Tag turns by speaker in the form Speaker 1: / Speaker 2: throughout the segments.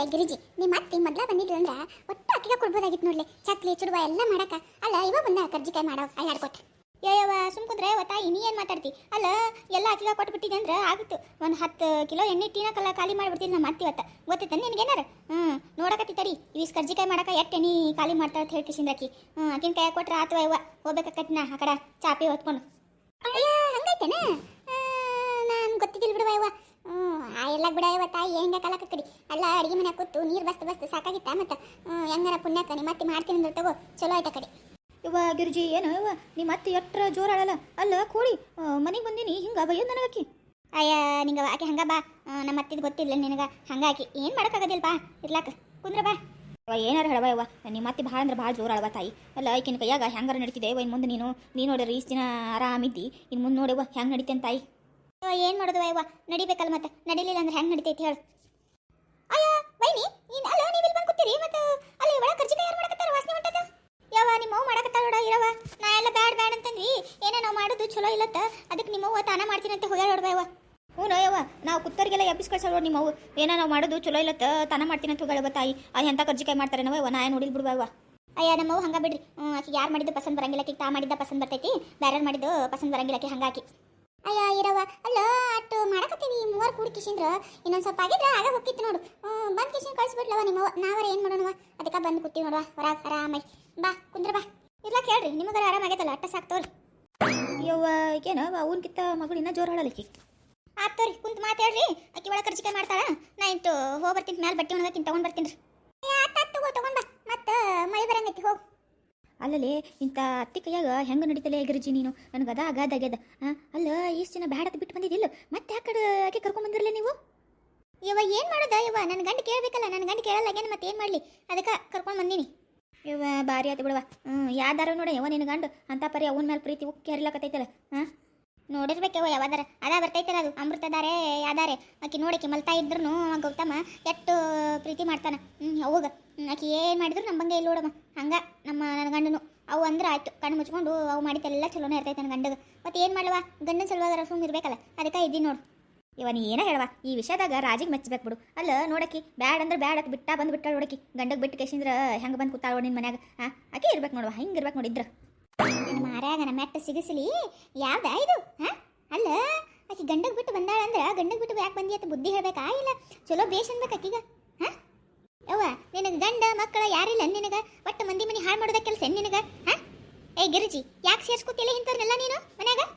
Speaker 1: ಅಲ್ಲ ಗಿರಿಜಿ, ನಿಮ್ಮ ಅತ್ತಿ ಮೊದ್ಲ ಬಂದಿದ್ರು ಅಂದ್ರೆ ಒಟ್ಟು ಅಕ್ಕಿಗೆ ಕೊಡ್ಬೋದಾಗಿತ್ತು ನೋಡ್ಲಿ. ಚಕ್ಲಿ, ಚುಡುವ ಎಲ್ಲ ಮಾಡಕ ಅಲ್ಲ, ಇವ ಬಂದ ಕರ್ಜಿಕಾಯಿ ಮಾಡೋ ಅಳ್ಳಾಡ್ಕೊತ ಯವ್ವ, ಸುಮ್ ಕುಂದ್ರೆ ತಾಯಿ, ನೀ ಏನು ಮಾತಾಡ್ತಿ? ಅಲ್ಲ, ಎಲ್ಲ ಅಕ್ಕಿಗೆ ಕೊಟ್ಬಿಟ್ಟಿದೆ ಅಂದ್ರೆ ಆಗಿತ್ತು. ಒಂದು ಹತ್ತು ಕಿಲೋ ಎಣ್ಣೆ ಟೀನ ಖಾಲಿ ಮಾಡಿಬಿಡ್ತೀನಿ ನಮ್ಮ ಅತ್ತಿ ಇವತ್ತು. ಗೊತ್ತೈತೆ ನಿನಗೇನಾರ ಹ್ಞೂ ನೋಡಕತ್ತಿ ತಡಿ. ಇವಿಸ್ ಕರ್ಜಿಕಾಯಿ ಮಾಡಕ ಎಷ್ಟು ಎಣ್ಣೆ ಖಾಲಿ ಮಾಡ್ತಾ ಅಂತ ಹೇಳ್ಕಿಸಿಂದ ಅಕ್ಕಿ ಹ್ಞೂ ಅಕ್ಕಿನ ಕಾಯಿ ಕೊಟ್ರೆ ಆತವ ಇವ ಹೋಗ್ಬೇಕಾಕತ್ತಿ ನಾ ಆ ಕಡೆ ಚಾಪಿ ಹೊತ್ಕೊಂಡು. ಅಯ್ಯ, ಹಂಗೈತೇನ? ನಾನು ಗೊತ್ತಿದ್ದಿಲ್ಲ ಬಿಡುವ ಇವ. ಹ್ಞೂ ಆ ಎಲ್ಲ ಬಿಡ ತಾಯಿ ಹೆಂಗ ಕಲಕ ಕಡಿ. ಅಲ್ಲ ಅಡಿಗೆ ಮನೆ ಕೂತು ನೀರು ಬಸ್ತು ಬಸ್ತು ಸಾಕಾಗಿತ್ತ ಮತ್ತೆ? ಹೆಂಗಾರ ಪುಣ್ಯಕ್ಕ ನಿಮ್ಮ ಮತ್ತೆ ಮಾಡ್ತೀನಿ ಅಂದ್ರೆ ತಗೋ ಚಲೋ ಆಯ್ತ ಕಡೆ.
Speaker 2: ಇವ ಗಿರ್ಜಿ ಏನು ಇವ ನಿಮ್ಮ ಅತ್ತೆ ಎಟ್ರ ಜೋರಾಳಲ್ಲ ಅಲ್ಲ ಕೋಳಿ ಮನೆಗೆ ಬಂದೀನಿ ಹಿಂಗ ಬಯ್ಯ ನನಗಾಕಿ?
Speaker 1: ಅಯ್ಯ ನಿಂಗ ಆಕೆ ಹಂಗ ಬಾ. ನಮ್ಮ ಅತ್ತಿದ್ ಗೊತ್ತಿಲ್ಲ ನಿನಗ. ಹಂಗಾಕಿ ಏನು ಮಾಡೋಕ್ಕಾಗೋದಿಲ್ಲ ಬಾ ಇರ್ಲಾಕ ಕುಂದ್ರ ಬಾ.
Speaker 2: ಇವ ಏನಾರ ಹೇಳವ ಇವ ನಿಮ್ಮ ಅತ್ತೆ ಭಾಳ ಅಂದ್ರೆ ಭಾಳ ಜೋರಾಳವ ತಾಯಿ. ಅಲ್ಲ ಈಕಿನ ಕೈಯಾಗ ಹೆಂಗಾರ ನಡೀತಿದೆ? ಇವ ಇನ್ನು ಮುಂದೆ ನೀನು ನೀನು ನೋಡ್ರಿ ಇಷ್ಟು ದಿನ ಆರಾಮಿದ್ದಿ. ಇನ್ನು ಮುಂದೆ ನೋಡಿವ ಹೆಂಗೆ ನಡೀತೇನೆ ತಾಯಿ?
Speaker 1: ಏನು ಮಾಡೋದು ಅಯ್ಯವ್ವ? ನಡಿಬೇಕಲ್ಲ ಮತ್ತೆ? ನಡಿಲಿಲ್ಲ ಅಂದ್ರೆ ಹೆಂಗ್ ನಡಿತೈತಿ ಹೇಳು. ಅಯ್ಯ ಬೈನಿ ನೀನು ಅಲ್ಲ ನೀವು ಇಲ್ಲಿ ಬಂದು ಕೂತೀರಿ? ಮತ್ತೆ ಅಲ್ಲಿ ಒಳಗೆ ಕರ್ಜಿಕಾಯಿ ಯಾರು ಮಾಡಕತ್ತಾರ? ವಾಸನೆ ಹೊಂಟದ? ಯಾವ ನಿಮ್ಮ ಅವ್ ಮಾಡಕತ್ತಾಳ ನೋಡ ಇರವ ನಾ ಎಲ್ಲ ಬ್ಯಾಡ್ ಬ್ಯಾಡ್ ಅಂತಂದ್ರಿ ಏನೇ ನಾವು ಮಾಡೋದು ಚಲೋ ಇಲ್ಲತ್ತ? ಅದಕ್ಕೆ ನಿಮ್ಮ ಅವ್ವ ತಾನ ಮಾಡ್ತೀನಿ ಅಂತ ಹೋಗ್ಯಾಳ ನೋಡ್ಬಾ ಇವ
Speaker 2: ಹ್ಞೂ ಯವ್ವ ನಾವು ಕುತ್ತರಿಗೆಲ್ಲ ಎಬ್ಬಿಸ್ ಕಳ್ಸೋಣ ನಿಮ್ಮ ಏನೋ ನಾವು ಮಾಡೋದು ಚಲೋ ಇಲ್ಲತ್ತ? ತಾನ ಮಾಡ್ತೀನಿ ಅಂತ ಹೋಗ್ಯಾಳ ತಾಯಿ ಅದು ಎಂಥ ಕರ್ಜಿಕಾಯಿ ಮಾಡ್ತಾರೆ ನಾವು ನಾ ಏನು ನೋಡಿಲ್
Speaker 1: ಅಯ್ಯ ನಮ್ಮವ್ ಹಂಗ ಬಿಡ್ರಿ. ಆಕಿಗೆ ಯಾರು ಮಾಡಿದ್ದು ಪಸಂದ್ ಬರಂಗಿಲ್ಲ. ತಾ ಮಾಡಿದ್ದ ಪಸಂದ್ ಬರ್ತೈತಿ. ಬೇರೆ ಮಾಡಿದ್ದು ಪಸಂದ್ ಬರಂಗಿಲ್ಲ ಆಕಿ, ಹಂಗಾಕಿ. ಅಯ್ಯ ಇರವ ಅಲ್ಲ, ಅಟ್ಟು ಮಾಡಕತ್ತೀವಿ ಮೂವರು ಕೂಡಿ ಕಿಶಿಂದ್ರ. ಇನ್ನೊಂದು ಸ್ವಲ್ಪ ಆಗಿದ್ರೆ ಆಗ ಹೋಗಿತ್ತು ನೋಡು. ಹ್ಞೂ, ಬಂದು ಕಿಶಿನ್ ಕಳಿಸ್ಬಿಟ್ಲವ ನಿಮ್ಮ ನಾವರ ಏನು ಮಾಡೋಣವ ಅದಕ್ಕೆ ಬಂದು ಕೂತೀವಿ ನೋಡುವ ಹೊರ ಆರಾಮಾಗಿ. ಬಾ, ಕುಂದ್ರ ಬಾ. ಇಲ್ಲ ಕೇಳ್ರಿ, ನಿಮಗಾರ ಆರಾಮಾಗೈತಲ್ಲ ಅಟ್ಟ ಸಾಕ್ತವ್ರಿ ತೋರಿ.
Speaker 2: ಯವ್ವ ಏನೋ ಅವನ್ಕಿಂತ ಮಗಳು ಇನ್ನೂ ಜೋರು
Speaker 1: ಆತ್ ತೋರಿ, ಕುಂತ ಮಾತಾಡ್ರಿ ಅಕ್ಕಿ ಒಳಗೆ ಕರ್ಜಿಕಾಯಿ ಮಾಡ್ತಾಳ. ನಾ ಇಂತು ಹೋಗಿ ಬರ್ತೀನಿ, ಮ್ಯಾಲೆ ಬಟ್ಟೆ ಒಣಗಕ್ಕಿಂತ ತೊಗೊಂಡ್ ಬರ್ತೀನಿ ರೀ. ಆತ, ತಗೋ, ತೊಗೊಂಡು ಬಾ. ಮತ್ತೆ ಮಳೆ ಬರಂಗೈತಿ, ಹೋಗು.
Speaker 2: ಅಲ್ಲಲ್ಲಿ ಇಂಥ ಅತ್ತಿ ಕೈಯಾಗ ಹೆಂಗೆ ನಡೀತಲೆ ಗಿರಿಜಿ ನೀನು? ನನಗೆ ಅದ ಅಗಾದ ಆಗ್ಯದ. ಅಲ್ಲ ಇಷ್ಟು ಜನ ಬ್ಯಾಡತ್ ಬಿಟ್ಟು ಬಂದಿದ್ದಿಲ್ಲ. ಮತ್ತೆ ಆ ಕಡೆ ಆಕೆ ಕರ್ಕೊಂಡ್ ಬಂದಿರಲ್ಲ ನೀವು?
Speaker 1: ಇವ ಏನು ಮಾಡೋದ ಇವ ನನ್ನ ಗಂಡ ಕೇಳಬೇಕಲ್ಲ ನನ್ನ ಗಂಡ ಕೇಳಲ್ಲ ಮತ್ತೆ ಏನು ಮಾಡ್ಲಿ? ಅದಕ್ಕೆ ಕರ್ಕೊಂಡು ಬಂದೀನಿ.
Speaker 2: ಇವ ಭಾರಿ ಆಯ್ತು ಬಿಡವ ಹ್ಞೂ ಯಾವ್ದಾರು ನೋಡ ಯಾವ ನಿನ್ನ ಗಂಡು. ಅಂತ ಪರಿ ಅವನ ಮೇಲೆ ಪ್ರೀತಿ ಉಕ್ಕಿ ಹರಿಲಕತ್ತೈತಲ್ಲ. ಹಾಂ
Speaker 1: ನೋಡಿರ್ಬೇಕವ ಯಾವ್ದಾರ. ಅದ ಬರ್ತೈತಲ್ಲ ಅದು. ಅಮೃತದಾರೆ ಯಾದಾರೆ. ಆಕಿ ನೋಡಕ್ಕೆ ಮಲ್ತಾ ಇದ್ರು ಗೌತಮ ಎಷ್ಟು ಪ್ರೀತಿ ಮಾಡ್ತಾನ. ಹ್ಞೂ ಅವಾಗ ಆಕಿ ಏನು ಮಾಡಿದ್ರು ನಮ್ಮ ಇಲ್ಲ ನೋಡಮ್ಮ. ಹಂಗ ನಮ್ಮ ನನ್ನ ಗಂಡನು. ಅವು ಅಂದ್ರೆ ಆಯ್ತು. ಕಣ್ಣು ಮುಚ್ಕೊಂಡು ಅವು ಮಾಡಿದ್ದೆಲ್ಲ ಚಲೋನೇ ಇರ್ತೈತೆ ನನ್ನ ಗಂಡಗ. ಮತ್ತೆ ಏನು ಮಾಡವ ಗಂಡನ ಸಲುವಾಗ ಸುಮ್ಮನೆ ಇರ್ಬೇಕಲ್ಲ. ಅದಕ್ಕೆ ಇದ್ದೀನಿ ನೋಡು.
Speaker 2: ಇವ ನೀ ಏನ ಹೇಳವ ಈ ವಿಷಯದಾಗ ರಾಜಿಗೆ ಮೆಚ್ಚಬೇಕು ಬಿಡು. ಅಲ್ಲ, ನೋಡಕ್ಕಿ. ಬ್ಯಾಡ್ ಅಂದ್ರೆ ಬ್ಯಾಡ್. ಬಿಟ್ಟ ಬಂದು ಬಿಟ್ಟ ನೋಡಕ್ಕಿ. ಗಂಡಗೆ ಬಿಟ್ಟು ಕೇಸಿಂದ್ರ ಹೆಂಗೆ ಬಂದು ಕೂತಾಳ ನಿನ್ನ ಮನ್ಯಾಗ. ಹಾ ಆಕೆ ಇರ್ಬೇಕು ನೋಡುವ. ಹಿಂಗೆ ಇರ್ಬೇಕು ನೋಡಿದ್ರ
Speaker 1: ನನ್ನ ನಮ್ಮ ಮೆಟ್ಟ ಸಿಗಿಸಲಿ. ಯಾವ್ದ ಇದು? ಹಾ? ಅಲ್ಲ, ಆಕಿ ಗಂಡಗ್ ಬಿಟ್ಟು ಬಂದಾಳ ಅಂದ್ರ ಗಂಡಗ್ ಬಿಟ್ಟು ಯಾಕೆ ಬಂದಿ ಅಂತ ಬುದ್ಧಿ ಹೇಳ್ಬೇಕಾ? ಇಲ್ಲ. ಚಲೋ ಬೇಷ್ ಅನ್ಬೇಕು ಆಕಿಗ. ಹಾ? ಯವ್ವ, ನಿನಗ ಗಂಡ, ಮಕ್ಕಳ ಯಾರಿಲ್ಲ ನಿನಗ? ಒಟ್ಟು ಮಂದಿ ಮನಿ ಹಾಳು ಮಾಡೋದ ಕೆಲಸ ನಿನಗ? ಹಾ? ಏ, ಗಿರಿಜಿ, ಯಾಕೆ ಸೇರ್ಸ್ಕೊತಿಲ್ಲ ಇಂಥವ್ರನ್ನೆಲ್ಲ ನೀನು ಮನ್ಯಾಗ?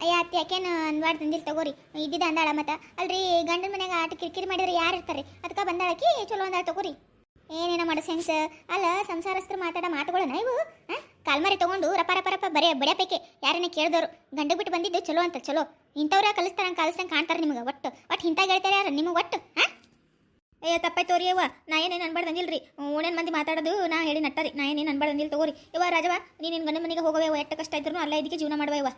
Speaker 1: ಅಯ್ಯ, ಅತ್ತೆ ಯಾಕೇನು ಅನ್ಬಾರ್ದು ತಗೋರಿ. ಇದ್ದಿದ್ದ ಅಂದಾಳ ಮತ್ತ. ಅಲ್ರಿ, ಗಂಡನ ಮನ್ಯಾಗ ಆಟ ಕಿರಿಕಿರಿ ಮಾಡಿದ್ರೆ ಯಾರು ಇರ್ತಾರೆ? ಅದಕ್ಕೆ ಬಂದಾಳಕಿ ಚಲೋ ಅಂದಾಳ ತಗೋರಿ. ಏನೇನ ಮಾಡೋ ಸೆನ್ಸ್. ಅಲ್ಲ, ಸಂಸಾರಸ್ಥರು ಮಾತಾಡೋ ಮಾತುಗಳನ್ನ ಇವು, ಹಾ? ಕಾಲ್ಮರಿ ತಗೊಂಡು ರಪ ರಪ ರಪ ಬರೇ ಬಡಿಯಪೈಕೆ ಯಾರನ್ನ ಕೇಳಿದವರು ಗಂಡ ಬಿಟ್ಟು ಬಂದಿದ್ದು ಚಲೋ ಅಂತ ಚಲೋ. ಇಂಥವ್ರ ಕಲಿಸ್ತಾರ ಕಲಿಸ್ದಂಗೆ ಕಾಣ್ತಾರೆ ನಿಮ್ಗೆ ಒಟ್ಟು. ಒಟ್ಟು ಇಂಥ ಹೇಳ್ತಾರೆ ಯಾರು? ನಿಮಗೆ ಒಟ್ಟು ಹಾ?
Speaker 2: ಏ ತಪ್ಪಾಯ್ತು ತೋರಿ ಯವ್ವ. ನಾ ಏನೇನು ಅನ್ಬಾರ್ದು ಅಂದಿಲ್ರಿ ಓಣೇನು ಮಂದಿ ಮಾತಾಡೋದು ನಾ ಹೇಳಿ ನಟ್ಟರಿ. ನಾ ಏನೇನು ಅನ್ಬಾರ್ದು ಅಂದಿಲ್ಲ ತಗೋರಿ. ಇವ ರಾಜವ ನೀನು ನಿನ್ನ ಗಂಡ ಮನೆಗೆ ಹೋಗವೆ ಎಷ್ಟು ಕಷ್ಟ ಇದ್ರು ಅಲ್ಲ ಇದಕ್ಕೆ ಜೀವನ ಮಾಡುವ ಇವ